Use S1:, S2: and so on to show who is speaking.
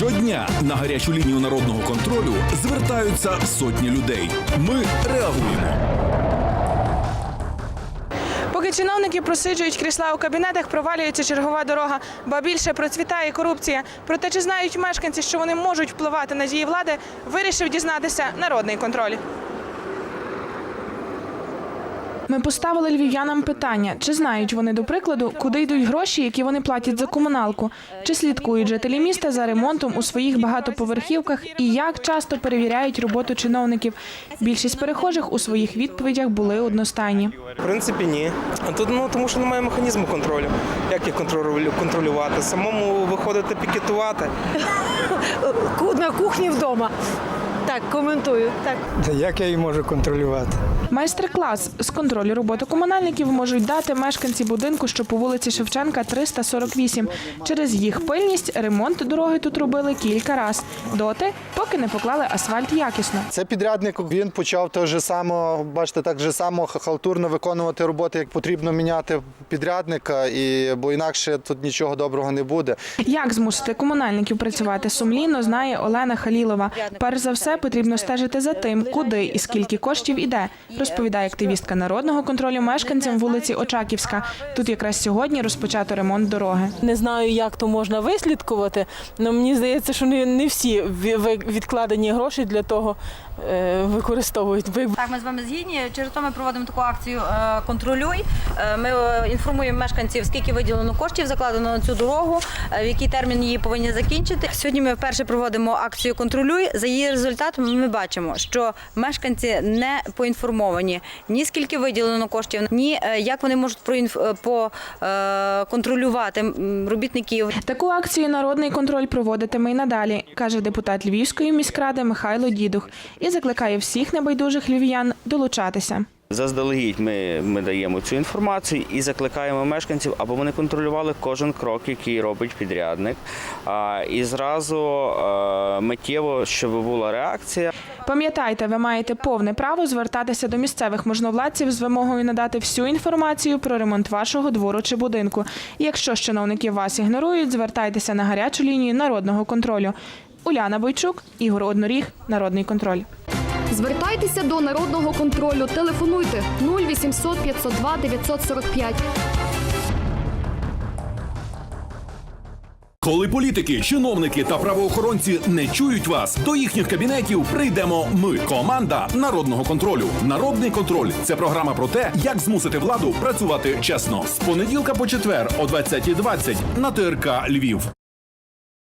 S1: Щодня на гарячу лінію народного контролю звертаються сотні людей. Ми реагуємо.
S2: Поки чиновники просиджують крісла у кабінетах, провалюється чергова дорога, ба більше процвітає корупція. Проте чи знають мешканці, що вони можуть впливати на дії влади, вирішив дізнатися народний контроль. Ми поставили львів'янам питання, чи знають вони до прикладу, куди йдуть гроші, які вони платять за комуналку, чи слідкують жителі міста за ремонтом у своїх багатоповерхівках і як часто перевіряють роботу чиновників. Більшість перехожих у своїх відповідях були одностайні.
S3: В принципі, ні. Тут ну тому, що немає механізму контролю. Як їх контролю- контролювати? Самому виходити пікетувати.
S4: Ку- на кухні вдома. Так, коментую. Так.
S5: Та як я її можу контролювати?
S2: Майстер-клас з контролю роботи комунальників можуть дати мешканці будинку, що по вулиці Шевченка 348. Через їх пильність ремонт дороги тут робили кілька раз. Доти, поки не поклали асфальт якісно.
S6: Це підрядник. Він почав те ж само, бачите, так же само халтурно виконувати роботи, як потрібно міняти підрядника, і бо інакше тут нічого доброго не буде.
S2: Як змусити комунальників працювати сумлінно, знає Олена Халілова. Перш за все потрібно стежити за тим, куди і скільки коштів іде, розповідає активістка народного контролю мешканцям вулиці Очаківська. Тут якраз сьогодні розпочато ремонт дороги.
S7: Не знаю, як то можна вислідкувати, але мені здається, що не, всі ві- відкладені гроші для того е, використовують. Ви-
S8: Так, ми з вами згідні. Через то ми проводимо таку акцію е, Контролюй. Е, Ми інформуємо мешканців, скільки виділено коштів закладено на цю дорогу, в який термін її повинні закінчити. Сьогодні ми вперше проводимо акцію Контролюй. За її результатом ми бачимо, що мешканці не поінформовані ні скільки виділено коштів, ні е, як вони можуть е, е, контролювати робітників.
S2: Таку акцію народний контроль проводитиме й надалі, каже депутат Львівської міськради Михайло Дідух, і закликає всіх небайдужих львів'ян долучатися.
S9: Заздалегідь ми, ми даємо цю інформацію і закликаємо мешканців, аби вони контролювали кожен крок, який робить підрядник. А, і зразу е, миттєво, щоб була реакція.
S2: Пам'ятайте, ви маєте повне право звертатися до місцевих можновладців з вимогою надати всю інформацію про ремонт вашого двору чи будинку. Якщо ж чиновники вас ігнорують, звертайтеся на гарячу лінію народного контролю. Уляна Бойчук, Ігор Одноріг, Народний контроль.
S10: Звертайтеся до народного контролю. Телефонуйте 0800 502 945.
S1: Коли політики, чиновники та правоохоронці не чують вас, до їхніх кабінетів прийдемо ми, команда народного контролю. Народний контроль це програма про те, як змусити владу працювати чесно. З понеділка по четвер о 20.20 на ТРК Львів.